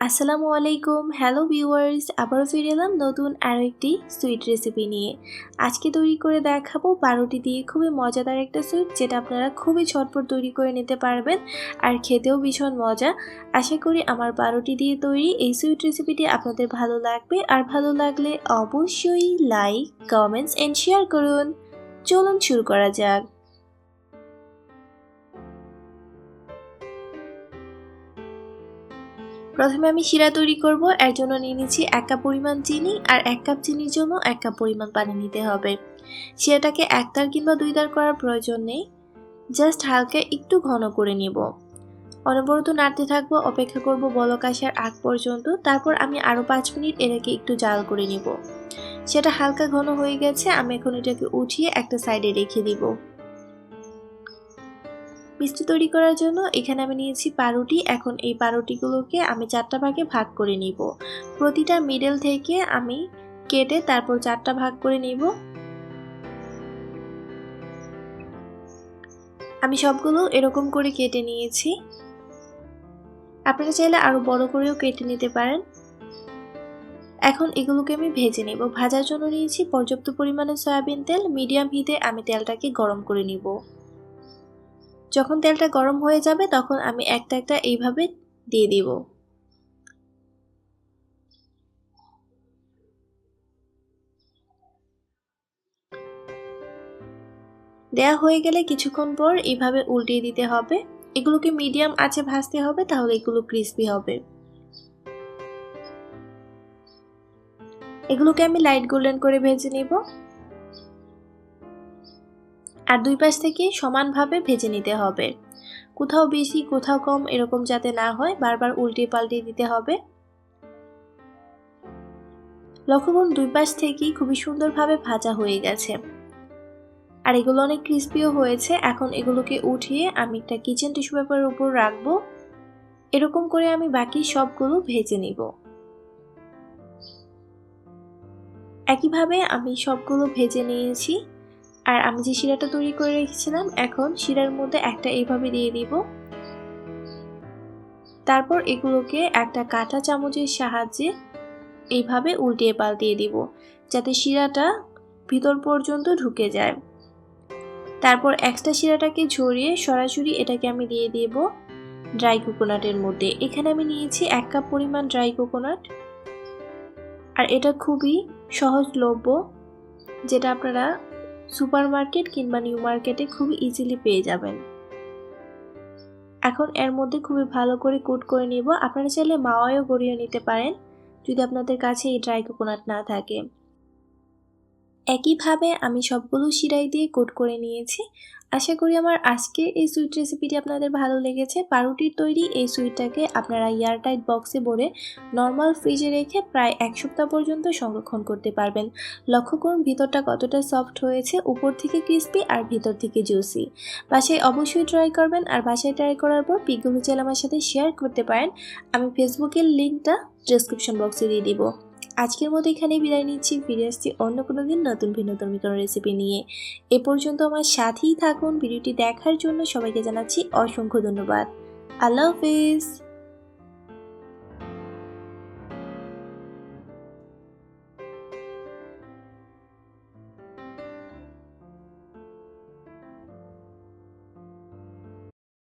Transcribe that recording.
আসসালামু আলাইকুম, hello viewers, আবারও ফিরে এলাম নতুন আরও একটি সুইট রেসিপি নিয়ে। আজকে তৈরি করে দেখাবো বারোটি দিয়ে খুবই মজাদার একটা সুইট যেটা আপনারা খুবই ঝটপট তৈরি করে নিতে পারবেন আর খেতেও ভীষণ মজা। আশা করি আমার বারোটি দিয়ে তৈরি এই সুইট রেসিপিটি আপনাদের ভালো লাগবে আর ভালো লাগলে অবশ্যই লাইক, কমেন্টস, এন্ড শেয়ার করুন। চলুন শুরু করা যাক। প্রথমে আমি শিরা তৈরি করব, এর জন্য নিয়ে নিচ্ছি এক কাপ পরিমাণ চিনি আর এক কাপ চিনির জন্য এক কাপ পরিমাণ পানি নিতে হবে। শিরাটাকে একতার কিংবা দুই দার করার প্রয়োজন নেই, জাস্ট হালকা একটু ঘন করে নিব। অনবরত নাড়তে থাকব, অপেক্ষা করব বলক আসার আগ পর্যন্ত, তারপর আমি আরও পাঁচ মিনিট এটাকে একটু জাল করে নিব। সেটা হালকা ঘন হয়ে গেছে, আমি এখন এটাকে উঠিয়ে একটা সাইডে রেখে দিব। মিষ্টি তৈরি করার জন্য এখানে আমি নিয়েছি পাউরুটি এখন এই পাউরুটিগুলোকে আমি চারটা ভাগে ভাগ করে নিব। প্রতিটা মিডল থেকে আমি কেটে তারপর চারটা ভাগ করে নিব। আমি সবগুলো এরকম করে কেটে নিয়েছি। আপনারা চাইলে আরও বড় করেও কেটে নিতে পারেন। এখন এগুলোকে আমি ভেজে নেব। ভাজার জন্য নিয়েছি পর্যাপ্ত পরিমাণে সয়াবিন তেল। মিডিয়াম হিটে আমি তেলটাকে গরম করে নিব। যখন তেলটা গরম হয়ে যাবে, তখন আমি একটা একটা এইভাবে দিয়ে দিব। দেয়া হয়ে গেলে কিছুক্ষণ পর এইভাবে উল্টিয়ে দিতে হবে। এগুলোকে মিডিয়াম আছে ভাজতে হবে, তাহলে এগুলো ক্রিস্পি হবে। এগুলোকে আমি লাইট গোল্ডেন করে ভেজে নিব। আর দুই পাশ থেকে সমানভাবে ভেজে নিতে হবে। কোথাও বেশি, কোথাও কম এরকম যাতে না হয়, বারবার উল্টে পাল্টে দিতে হবে। লক্ষ্য করুন, দুই পাশ থেকেই খুবই সুন্দরভাবে ভাজা হয়ে গেছে। আর এগুলো অনেক ক্রিস্পিও হয়েছে। এখন এগুলোকে উঠিয়ে আমি একটা কিচেন টিস্যু পেপারের উপর রাখব। এরকম করে আমি বাকি সবগুলো ভেজে নিব। একইভাবে আমি সবগুলো ভেজে নিয়েছি। আর আমি যে শিরাটা তৈরি করে রেখেছিলাম, এখন শিরার মধ্যে একটা এইভাবে দিয়ে দিব। তারপর এগুলোকে একটা কাঁটা চামচের সাহায্যে এইভাবে উল্টিয়ে পাল্টিয়ে দিব, যাতে শিরাটা ভিতর পর্যন্ত ঢুকে যায়। তারপর এক্সট্রা শিরাটাকে ঝরিয়ে সরাসরি এটাকে আমি দিয়ে দেব ড্রাই কোকোনাটের মধ্যে। এখানে আমি নিয়েছি এক কাপ পরিমাণ ড্রাই কোকোনাট আর এটা খুবই সহজলভ্য, যেটা আপনারা সুপার মার্কেট কিংবা নিউ মার্কেটে খুবই ইজিলি পেয়ে যাবেন। এখন এর মধ্যে খুবই ভালো করে কুট করে নিব। আপনারা চাইলে মাওয়ায়ও গড়িয়ে নিতে পারেন। যদি আপনাদের কাছে এই ড্রাই কোকোনাট না থাকে। একইভাবে আমি সবগুলো শিরাই দিয়ে কোট করে নিয়েছি। আশা করি আমার আজকে এই সুইট রেসিপিটি আপনাদের ভালো লেগেছে। পাউরুটির তৈরি এই সুইটটাকে আপনারা এয়ারটাইট বক্সে ভরে নর্মাল ফ্রিজে রেখে প্রায় এক সপ্তাহ পর্যন্ত সংরক্ষণ করতে পারবেন। লক্ষ্য করুন, ভিতরটা কতটা সফট হয়েছে, উপর থেকে ক্রিস্পি আর ভিতর থেকে জুসি বাসায় অবশ্যই ট্রাই করবেন আর বাসায় ট্রাই করার পর পিকগুলো চাইলে আমার সাথে শেয়ার করতে পারেন। আমি ফেসবুকের লিঙ্কটা ডিসক্রিপশন বক্সে দিয়ে দিব। আজকের মতো এখানে বিদায় নিচ্ছি। ফিরে আসছি অন্য কোনো দিন নতুন ভিন্ন কোনো রেসিপি নিয়ে। এ পর্যন্ত আমার সাথেই থাকুন। ভিডিওটি দেখার জন্য সবাইকে জানাচ্ছি অসংখ্য ধন্যবাদ। আল্লাহ হাফিজ।